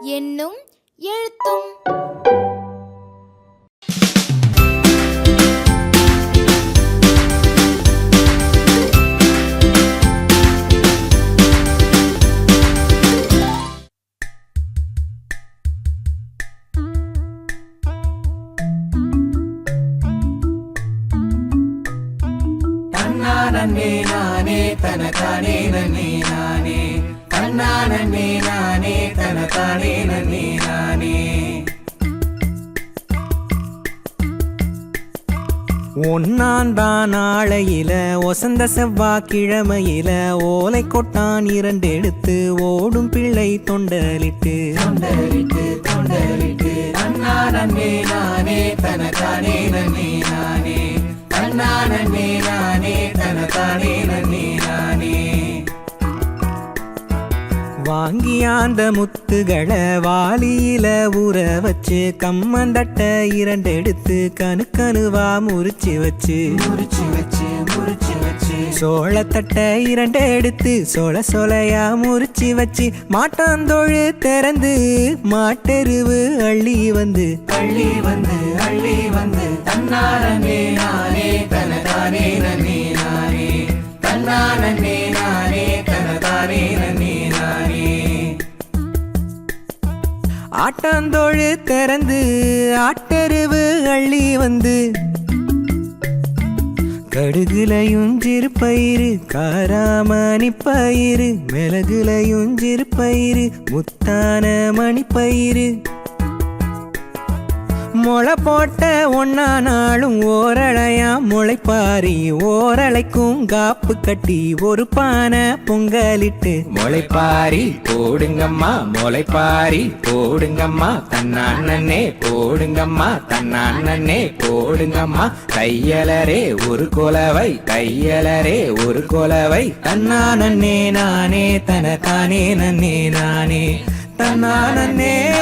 என்னும் எழுத்தும். நானே நானே தனதானே நன்னே. தன்னானே நானே தனதானே நன்னே. நானே ஒன்னாந்தான் நாளையில ஒசந்த செவ்வாய்க்கிழமையில ஓலை கொட்டான் இரண்டு எடுத்து ஓடும் பிள்ளை தொண்டலிட்டு. தொண்டலிட்டு தொண்டலிட்டு அண்ணா தன்னானே நானே தனதானே நன்னே நானே அண்ணா நானே வாங்கியாந்த முத்துகளை வாளியில ஊற வச்சு கம்மந்தட்ட இரண்டெடுத்து கணுக்கணுவா முறிச்சு வச்சு. முறிச்சு வச்சு முறிச்சு வச்சு. சோளத்தட்டை இரண்டு எடுத்து சோள சோலையா முறிச்சு வச்சு. மாட்டாந்தோழு திறந்து மாட்டெருவு அள்ளி வந்து. அள்ளி வந்து அள்ளி வந்து தன்னானே நானே தனதானே நன்னே நானே. தன்னானே ஆட்டாந்தோழு திறந்து ஆட்டருவு அள்ளி வந்து கடுகுலையும் சிறுபயிறு காராமணி பயிறு மிளகுலையும் சிறுபயிறு முத்தான மணிப்பயிறு. முளை போட்ட ஒன்னா நாளும் ஓரளையா முளைப்பாரி ஓரளைக்கும் காப்பு கட்டி ஒரு பானை பொங்கலிட்டு. முளைப்பாரி போடுங்கம்மா முளைப்பாரி போடுங்கம்மா தன்னானே போடுங்கம்மா தன்னானே போடுங்கம்மா. கையலரே ஒரு கொலவை கையலரே ஒரு கொலவை. தன்னானே நானே தன தானே நன்னே நானே. தன்னானே